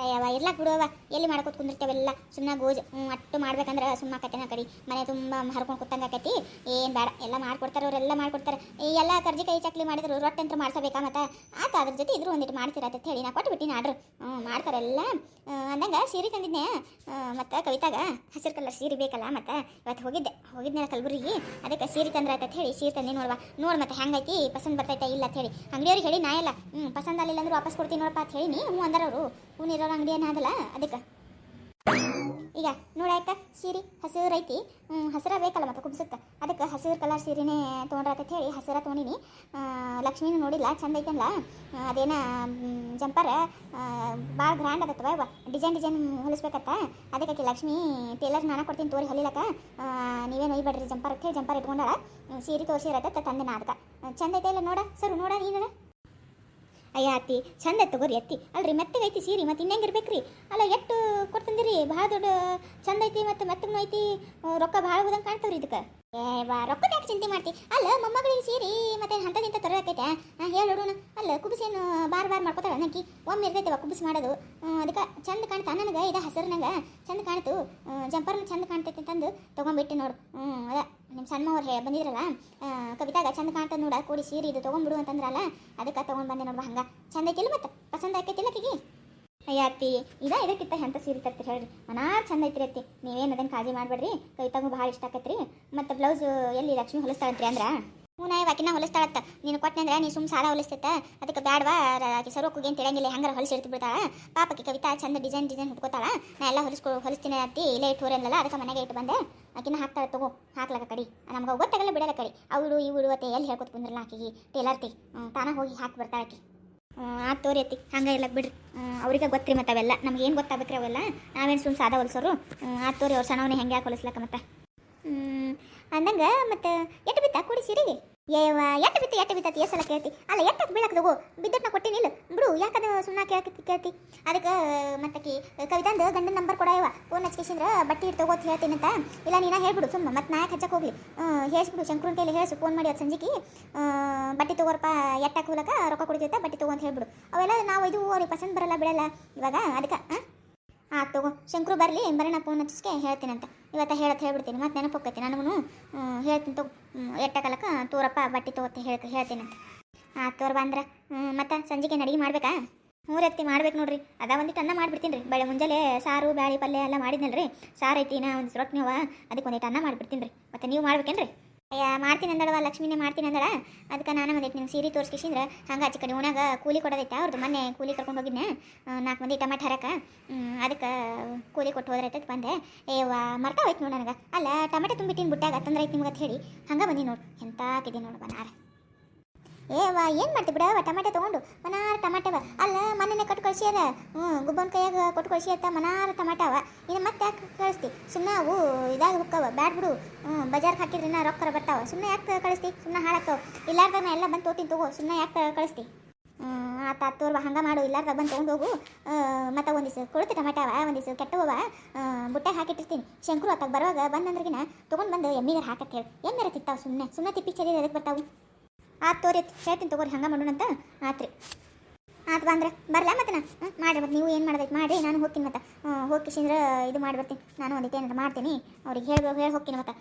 Speaker 1: ಅಯ್ಯವ ಇರ್ಲಾಕ್ ಬಿಡುವ ಎಲ್ಲಿ ಮಾಡ್ಕೊತ ಕುಂದಿರ್ತೇವೆಲ್ಲ ಸುಮ್ಮನೆ ಗೋಜ್ ಅಟ್ಟು ಮಾಡ್ಬೇಕಂದ್ರೆ ಸುಮ್ಮ ಆಕತಿನ ಕಡಿ ಮನೆ ತುಂಬ ಹರ್ಕೊಂಡು ಕುತ್ತಂಗೆ ಏನ್ ಏನು ಬೇಡ, ಎಲ್ಲ ಮಾಡ್ಕೊಡ್ತಾರೆ ಅವರೆಲ್ಲ ಮಾಡ್ಕೊಡ್ತಾರೆ. ಈ ಎಲ್ಲ ಕರ್ಜಿಕಾಯಿ ಚಕ್ಲಿ ಮಾಡಿದ್ರು, ರೊಟ್ಟಿ ಅಂತ ಮಾಡ್ಸಬೇಕಾ ಮತ್ತೆ? ಆತ ಅದ್ರ ಜೊತೆ ಇದ್ರು ಒಂದಿಟ್ಟು ಅಂತ ಹೇಳಿ, ನಾ ಕೊಟ್ಟು ಬಿಟ್ಟಿನಿ ಆರ್ಡ್ರು. ಹ್ಞೂ ಮಾಡ್ತಾರೆಲ್ಲ ಅಂದಂಗ ಸೀರೆ ತಂದಿದ್ದೆ ಮತ್ತು ಕವಿತಾಗ ಹಸಿರು ಕಲರ್ ಸೀರೆ ಬೇಕಲ್ಲ ಮತ್ತು? ಇವತ್ತು ಹೋಗಿದ್ದೆ, ಹೋಗಿದ್ನಲ್ಲ ಕಲಬುರ್ಗಿ ಅದಕ್ಕೆ ಸೀರೆ ತಂದ್ರೆ ಅಂತ ಹೇಳಿ, ಸೀರೆ ತಂದೆ ನೋಡ್ವಾ. ನೋಡಿ ಮತ್ತೆ ಹೆಂಗೈತಿ, ಪಸಂದ್ ಬರ್ತೈತೆ ಇಲ್ಲ ಅಂತ ಹೇಳಿ. ಅಂಗಡಿಯವ್ರಿಗೆ ಹೇಳಿ, ನಾ ಎಲ್ಲ ಹ್ಞೂ ಪಸಂದ್ ಅಲ್ಲಿಲ್ಲ ಅಂದ್ರೆ ವಾಪಸ್ ಕೊಡ್ತೀನಿ ನೋಡಪ್ಪ ಅಂತ ಹೇಳಿ ಹ್ಞೂ ಅಂದಾರ ಅವರು. ಹ್ಞೂ ಇರೋರು ಅಂಗಡಿ ಏನದಲ್ಲ ಅದಕ್ಕೆ. ಈಗ ನೋಡಾಯ್ತ ಸೀರೆ, ಹಸಿರು ಐತಿ. ಹಸರ ಬೇಕಲ್ಲ ಮತ್ತೆ ಕುಬ್ಸಕ್ಕೆ ಅದಕ್ಕೆ ಹಸಿರು ಕಲರ್ ಸೀರೆನೇ ತೊಗೊಂಡ್ರತ್ತ ಹೇಳಿ, ಹಸಿರ ತೊಗೊಂಡಿನಿ. ಲಕ್ಷ್ಮೀನು ನೋಡಿಲ್ಲ, ಚಂದ ಐತಲ್ಲ ಅದೇನ ಜಂಪರ್ ಭಾಳ ಗ್ರ್ಯಾಂಡ್ ಆಗತ್ತವ ಇವ ಡಿಸೈನ್ ಡಿಸೈನ್ ಹೊಲಿಸ್ಬೇಕತ್ತ. ಅದಕ್ಕೆ ಲಕ್ಷ್ಮಿ ಟೇಲರ್ ನಾನು ಕೊಡ್ತೀನಿ ತೋರಿ ಹೊಲಿಲಕ್ಕ. ನೀವೇನು ಒಯ್ಬೇಡ್ರಿ ಜಂಪರ್ ಅಂತ ಹೇಳಿ ಜಂಪರ್ ಇಟ್ಕೊಂಡಾಳ. ಸೀರೆ ತೋರಿಸಿರತ್ತ ತಂದೆ ನಾ ಅದಕ್ಕೆ ಚಂದ ಐತೆ ಇಲ್ಲ ನೋಡ. ಸರ್, ನೋಡ ನೀನು ಅಯ್ಯ ಅತ್ತಿ, ಚಂದ ತಗೋರಿ ಅತ್ತಿ. ಅಲ್ರಿ, ಮೆತ್ತಗೆ ಐತಿ ಸೀರೆ ಮತ್ತೆ ಇನ್ನೆಂಗಿರ್ಬೇಕ್ರಿ ಅಲ್ಲ ಎಷ್ಟು ಕೊಡ್ತಂದಿರಿ? ಭಾಳ ದೊಡ್ಡ ಚಂದ ಐತಿ ಮತ್ತೆ ಮೆತ್ತಗೂ ಐತಿ. ರೊಕ್ಕ ಭಾಳ ಹೋದಂಗೆ ಕಾಣ್ತಾವ್ರಿ ಇದಕ್ಕೆ. ರೊಕ್ಕದ ಯಾಕೆ ಚಿಂತೆ ಮಾಡ್ತಿ? ಅಲ್ಲ, ಮೊಮ್ಮಗಳಿಗೆ ಸೀರೆ ಮತ್ತೆ ಹಂತದಿಂದ ತರೋಕೈತೆ ಹಾಂ ಹೇಳಿ ನೋಡೋಣ. ಅಲ್ಲ, ಕುಬಿಸೇನು ಬಾರ್ ಬಾರ್ ಮಾಡ್ಕೋತಾಳ ನಕ್ಕಿ ಒಮ್ಮೆ ಇರ್ತೈತವ ಕುಬಿಸ್ ಮಾಡೋದು. ಅದಕ್ಕೆ ಚಂದ ಕಾಣ್ತಾ ನನಗೆ, ಇದು ಹಸಿರಿನಾಗ. ಚಂದ ಕಾಣ್ತು. ಜಂಪರ್ನು ಚಂದ ಕಾಣ್ತೈತೆ ಅಂತಂದು ತೊಗೊಂಬಿಟ್ಟು ನೋಡು. ಹ್ಞೂ ಅದ ನಿಮ್ಮ ಸಣ್ಣವ್ರು ಹೇ ಬಂದಿದ್ರಲ್ಲ ಕವಿತಾಗ ಚಂದ ಕಾಣ್ತದ ನೋಡ, ಕೂಡಿ ಸೀರೆ ಇದು ತೊಗೊಂಡ್ಬಿಡು ಅಂತಂದ್ರಲ್ಲ, ಅದಕ್ಕೆ ತೊಗೊಂಡು ಬಂದೆ ನೋಡ್ಬಾ ಹಂಗೆ. ಚಂದ ಐತಿಲ್ಲ ಮತ್ತೆ? ಪಸಂದ ಆಕೈತಿಲ್ಲ ಆಕಿಗೆ? ಅಯ್ಯ ಅತ್ತಿ, ಇದ ಇದಕ್ಕಿಂತ ಎಂತ ಸೀರೆ ತರ್ತೀರಿ ಹೇಳ್ರಿ. ಮನಾ ಚಂದ ಐತ್ರಿ ಅತ್ತಿ. ನೀವೇನು ಅದನ್ನು ಕಾಳಜಿ ಮಾಡಬೇಡ್ರಿ. ಕವಿತಾಗೂ ಭಾಳ ಇಷ್ಟ ಆಕತ್ರಿ. ಮತ್ತು ಬ್ಲೌಸ್ ಎಲ್ಲಿ ಲಕ್ಷ್ಮಿ ಹೊಲಿಸ್ತಾಳಂತ್ರಿ ಅಂದ್ರ? ಹ್ಞೂ ನಾ ಆಕಿನ ಹೊಲಿಸ್ತಾಳತ್ತ. ನೀನು ಕೊಟ್ಟನಂದ್ರೆ ನೀ ಸುಮ್ ಸಾಲ ಹೊಲಿಸ್ತೈತ. ಅದಕ್ಕೆ ಬ್ಯಾಡ್ವಾ ಆಕೆ ಸರೋಕಿಗೆ ಏನು ತಿಳಿಯಂಗಿಲ್ಲ ಹೆಂಗಾರ ಹೊಲಿಸಿ ಇಡ್ತಿ ಬಿಡ್ತಾಳ. ಪಾಪಕ್ಕೆ ಕವಿತಾ ಚಂದ ಡಿಸೈನ್ ಡಿಸೈನ್ ಹುಟ್ಕೋತಾಳ ನಾ ಎಲ್ಲ ಹೊಲಿಸ್ಕೊ, ಹೊಲಿಸ್ತೀನಿ ಅತ್ತಿ. ಇಲ್ಲೇ ಇಟ್ಟು ಹೋರಲ್ಲ ಅದಕ್ಕೆ ಮನೆಗೆ ಇಟ್ಟು ಬಂದೆ. ಆಕಿನ ಹಾಕ್ತಾಳೆ, ತಗೋ. ಹಾಕ್ಲಕ್ಕ ಕಡಿ. ನಮ್ಗೆ ಗೊತ್ತಾಗಲ್ಲ ಬಿಡಲ್ಲ ಕಡಿ. ಅವಳು, ಇವಳು ಅತ್ತೆ ಎಲ್ಲಿ ಹೇಳ್ಕೊತ ಕುಂದ್ರಲ್ಲ ಆಕಿಗೆ. ಟೇಲರ್ತಿ ತಾನ ಹೋಗಿ ಹಾಕಿ ಬರ್ತಾಳೆ ಆಕಿ. ಆ, ತೋರಿ ಅತ್ತಿ. ಹಂಗೆ ಇಲ್ಲ ಬಿಡ್ರಿ. ಅವರಿಗೆ ಗೊತ್ತ್ರಿ ಮತ್ತೆ ಅವೆಲ್ಲ. ನಮ್ಗೆ ಏನು ಗೊತ್ತಾಗಬೇಕ್ರಿ ಅವೆಲ್ಲ? ನಾವೇನು ಸುಮ್ಮನೆ ಸಾದ ಹೊಲ್ಸೋರು? ಆ, ತೋರಿ ಅವ್ರ ಸಣ್ಣವನೇ ಹೆಂಗೆ ಯಾಕೆ ಹೊಲಿಸ್ಲಕ್ಕ ಮತ್ತೆ? ಅಂದಂಗ ಮತ್ತೆ ಎಟ್ಟು ಬಿತ್ತ? ಕೂಡಿ ಸೀರೆಗೆ? ಏವ ಎಟ್ಟು ಬಿತ್ತು ಎಟ್ಟು ಬಿತ್ತತಿ? ಎಸಲ ಕೇಳ್ತಿ? ಅಲ್ಲ ಎಟ್ಟಕ್ಕೆ ಬೀಳಕ್ದವು ಬಿದ್ದಟ್ನ ಕೊಟ್ಟಿನಿ ಇಲ್ಲ ಬಿಡು, ಯಾಕದ ಸುಮ್ಮನೆ ಕೇಳಕ್ಕೆ ಕೇಳ್ತಿ? ಅದಕ್ಕೆ, ಮತ್ತಕಿ, ಕವಿತಾಂದು ಗಂಡನ ನಂಬರ್ ಕೊಡಯವ ಫೋನ್ ಹಚ್ಕೇಸಿಂದ್ರ ಬಟ್ಟೆ ಇಟ್ಟು ತಗೋತಿ ಹೇಳ್ತೀನಿ ಇಲ್ಲ, ನೀನ ಹೇಳ್ಬಿಡು ಸುಮ್ಮ ಮತ್ತೆ ನಾ ಹಚ್ಚಕ್ಕೆ ಹೋಗ್ಲಿ. ಹೇಳ್ಸ್ಬಿಡು, ಶಂಕರನ್ ಕೈಲಿ ಹೇಳ್ಸು ಫೋನ್ ಮಾಡಿ ಅದು ಸಂಜೆಗೆ ಬಟ್ಟೆ ತಗೋರಪ್ಪ ಎಟ್ಟಕ್ಕೆ ಕೂಲಕ ರೊಕ್ಕ ಕೊಡ್ತೈತೆ ಬಟ್ಟೆ ತಗೋ ಅಂತ ಹೇಳ್ಬಿಡು. ಅವೆಲ್ಲ ನಾವು ಇದು ಅವ್ರಿಗೆ ಪಸಂದ್ ಬರಲ್ಲ, ಬಿಡಲ್ಲ. ಇವಾಗ, ಅದಕ್ಕೆ ಹಾಂ ತಗೋ. ಶಂಕರು ಬರಲಿ, ಬರೋಣ ಫೋನ್ ಹಚ್ಚಿಸ್ಕೆ ಹೇಳ್ತೀನಂತ ಇವತ್ತು ಹೇಳತ್ತೆ ಹೇಳ್ಬಿಡ್ತೀನಿ ಮತ್ತೆ ನೆನಪೋಕೈತಿ ನನಗೂ ಹೇಳ್ತೀನಿ ತೊ ಎಟ್ಟ ಕಾಲಕ್ಕೆ? ತೋರಪ್ಪ, ಬಟ್ಟೆ ತಗೋತೆ ಹೇಳ್ ಹೇಳ್ತೀನಿ. ಹಾಂ ತೋರ್ ಬಂದ್ರೆ. ಮತ್ತೆ ಸಂಜೆಗೆ ಅಡಿಗೆ ಮಾಡ್ಬೇಕಾ? ಮೂರತ್ತಿ ಮಾಡ್ಬೇಕು ನೋಡ್ರಿ. ಅದ ಒಂದಿಟ್ಟು ಅನ್ನ ಮಾಡಿಬಿಡ್ತೀನಿ ರೀ. ಬೆಳೆ ಮುಂಜಾನೆ ಸಾರು, ಬ್ಯಾಳಿ ಪಲ್ಯ ಎಲ್ಲ ಮಾಡಿದ್ನಲ್ರಿ. ಸಾರು ಐತಿ ನಾ ಒಂದು ರೊಟ್ಟಿನವ ಅದಕ್ಕೆ ಒಂದಿಟ್ಟು ಅನ್ನ ಮಾಡಿಬಿಡ್ತೀನಿ ರೀ. ಮತ್ತು ನೀವು ಮಾಡ್ಬೇಕೇನ್ರಿ? ಅಯ್ಯ, ಮಾಡ್ತೀನಿ ಅಂದಳವ ಲಕ್ಷ್ಮಿನೇ ಮಾಡ್ತೀನಿ ಅಂದಳ. ಅದಕ್ಕೆ ನಾನು ಒಂದಿಟ್ಟು ನಿಮ್ಗೆ ಸೀರೆ ತೋರಿಸ್ಕಿಸಿಂದ್ರೆ ಹಂಗೆ ಆಚೆ ಕಡೆ ಉಣಾಗ ಕೂಲಿ ಕೊಡೋದೈತೆ ಅವ್ರದ್ದು ಮೊನ್ನೆ ಕೂಲಿ ಕರ್ಕೊಂಡು ಹೋಗಿದ್ನೆ. ನಾಲ್ಕು ಮಂದಿ ಟಮಾಟ ಹರಕ. ಅದಕ್ಕೆ ಕೂಲಿ ಕೊಟ್ಟು ಹೋದ್ರೆ ಆಯ್ತದ ಬಂದೆ. ಏವ ಮರ್ತಾ ಹೋಯ್ತು ನೋಡಿ ನನಗೆ. ಅಲ್ಲ, ಟಮಾಟೆ ತುಂಬಿಟ್ಟಿನ ಬುಟ್ಟಾಗ ತಂದ್ರೆ ಐತಿ ನಿಮ್ಗೆ ಅಂತ ಹೇಳಿ. ಹಂಗೆ ಬಂದಿ ನೋಡು. ಎಂತ ಹಾಕಿದ್ದೀನಿ ನೋಡು, ಬನಾರ. ಏವ ಏನು ಮಾಡ್ತಿ ಬಿಡವ ಟಮಾಟೆ ತೊಗೊಂಡು, ಮನಾರ ಟಮಾಟವ ಅಲ್ಲ, ಮನೆನೇ ಕೊಟ್ಟು ಅದ. ಹ್ಞೂ, ಗುಬ್ಬನ ಕೈಯಾಗ ಕೊಟ್ಟು ಕಳ್ಸಿಯತ್ತ ಮನಾರ ಟಮಾಟವ ಇನ್ನು ಮತ್ತೆ ಯಾಕೆ ಕಳಿಸ್ತಿ? ಸುಮ್ಮನೆ ಅವು ಇದಾಗ ಹೋಗ್ತಾವ ಬ್ಯಾಡ್ ಬಿಡು. ಹ್ಞೂ, ಬಜಾರ್ಗೆ ಹಾಕಿದ್ರೆ ನಾ ರೊಕ್ಕರ ಬರ್ತಾವ. ಸುಮ್ಮನೆ ಯಾಕೆ ಕಳಿಸ್ತಿ? ಸುಮ್ಮನೆ ಹಾಳಾಕವ ಇಲ್ಲಾರ್ದಾಗ ನಾ ಎಲ್ಲ ಬಂದು ತೋತೀನಿ ತಗೋ ಸುಮ್ಮನೆ ಯಾಕೆ ಕಳಿಸ್ತಿ? ಆತ ತೋರ್ವ, ಹಂಗೆ ಮಾಡು ಇಲ್ಲಾರ್ದ ಬಂದು ತೊಗೊಂಡು ಹೋಗು. ಮತ್ತು ಒಂದಿವ್ಸ ಕೊಡುತ್ತೆ ಟಮಾಟವ ಒಂದಿವ್ಸ ಕೆಟ್ಟವ ಬುಟ್ಟೆ ಹಾಕಿಟ್ಟಿರ್ತೀನಿ. ಶಂಕರು ಅತ್ತಾಗ ಬರುವಾಗ ಬಂದಂದ್ರಗಿನ ತೊಗೊಂಡು ಬಂದು ಎಮ್ಮಿಗಾರ ಹಾಕಕ್ಕೆ ಹೇಳಿ. ಎಮ್ಮಿರ ತಿತ್ತಾವ ಸುಮ್ಮನೆ ಸುಮ್ಮನೆ ತಿಪ್ಪಿ ಚರಿ ಅದಕ್ಕೆ ಬರ್ತಾವು? ಆತ್ ತೋರಿ ಹೇಳ್ತೀನಿ ತಗೋರಿ, ಹಂಗೆ ಮಾಡೋಣಂತ ಆತ್ರಿ. ಆತ್ ಬಂದ್ರೆ ಬರಲ್ಲ ಮತ್ತೆ ನಾ ಹ್ಞೂ ಮಾಡಿ ಮತ್ತೆ ನೀವು ಏನು ಮಾಡ್ಬೇಕು ಮಾಡಿ ನಾನು ಹೋಗ್ತೀನಿ ಮತ್ತೆ. ಹೋಗಿ ಕಿಶಿಂದ್ರ ಇದು ಮಾಡಿ ಬರ್ತೀನಿ. ನಾನು ಒಂದಿಟ್ಟು ಏನಾರು ಮಾಡ್ತೀನಿ. ಅವ್ರಿಗೆ ಹೇಳಿ ಹೇಳಿ ಹೋಗ್ತೀನಿ ಮತ್ತೆ.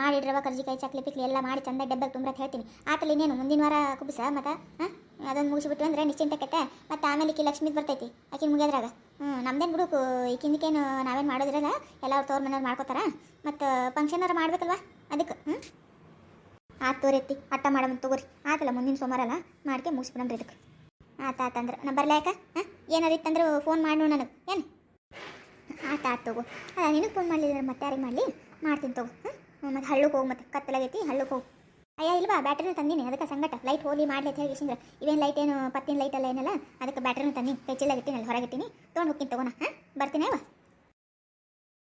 Speaker 1: ಮಾಡಿಡ್ರವ ಕರ್ಜಿಕಾಯಿ, ಚಕ್ಲಿ, ಪಿಕ್ಲಿ ಎಲ್ಲ ಮಾಡಿ ಚಂದ ಡಬ್ಬಕ್ಕೆ ತುಂಬ ಹೇಳ್ತೀನಿ. ಆತಲ್ಲಿ ಇನ್ನೇನು, ಮುಂದಿನ ವಾರ ಕುಬ್ಸ ಮತ್ತೆ? ಹಾಂ, ಅದೊಂದು ಮುಗಿಸ್ಬಿಟ್ಟು ಅಂದ್ರೆ ನಿಶ್ಚಿಂತಕ್ಕೆ ಮತ್ತೆ ಆಮೇಲೆ ಈಕಿ ಲಕ್ಷ್ಮೀದ್ ಬರ್ತೈತಿ, ಆಕಿನ ಮುಗಿಯೋದ್ರಾಗ. ಹ್ಞೂ ನಮ್ದೇನು ಬಿಡು ಈಕಿಂದಕ್ಕೇನು ನಾವೇನು ಮಾಡೋದಿರಲ್ಲ ಎಲ್ಲ ಅವ್ರ ತೋರ್ ಮನೆಯವ್ರು ಮಾಡ್ಕೋತಾರ. ಮತ್ತು ಫಂಕ್ಷನಾರ ಮಾಡ್ಬೇಕಲ್ವಾ? ಅದಕ್ಕೆ ಹ್ಞೂ ಆತ್ ತೋರೆತ್ತಿ ಅಟ್ಟ ಮಾಡಮ್ಮ ತಗೋರಿ. ಆತಲ್ಲ ಮುಂದಿನ ಸೋಮವಾರ ಅಲ್ಲ ಮಾಡ್ಕೆ ಮುಗಿಸ್ಬಿಡಮ್ರಿ ಇದಕ್ಕೆ. ಆತ ಆತಂದ್ರೆ ನಾ ಬರ್ಲಾಕ ಹಾಂ? ಏನಾರು ಇತ್ತಂದ್ರೆ ಫೋನ್ ಮಾಡು ನನಗೆ. ಏನು? ಆತ, ಆತ್ ತಗೋ. ಅಲ್ಲ, ನಿನಗೆ ಫೋನ್ ಮಾಡಲಿಲ್ಲ ಮತ್ತೆ ಯಾರಿಗೆ ಮಾಡಲಿ? ಮಾಡ್ತೀನಿ ತಗೋ. ಹಾಂ? ಮತ್ತೆ ಹಳ್ಳಕ್ಕೆ ಹೋಗಿ ಮತ್ತೆ. ಕತ್ತಲಾಗೈತಿ ಹಳ್ಳಕ್ಕೆ ಹೋಗಿ. ಅಯ್ಯ, ಇಲ್ವಾ? ಬ್ಯಾಟ್ರಿನ ತಂದೀನಿ. ಅದಕ್ಕೆ ಸಂಗಟ ಲೈಟ್ ಹೋಗಿ ಮಾಡಲಿ ಅಂತ ಹೇಳಿ ಇವೇನು ಲೈಟ್ ಏನು, ಪತ್ತಿನ ಲೈಟ್ ಅಲ್ಲ ಏನಲ್ಲ? ಅದಕ್ಕೆ ಬ್ಯಾಟ್ರಿನ ತಂದೀನಿ. ಕೈ ಅಲ್ಲಿ ಹೊರಗಿಟ್ಟಿನಿ ತೊಗೊಂಡು ಹೋಗ್ತೀನಿ ತಗೋಣ. ಹಾಂ? ಬರ್ತೀನಿ ಅವ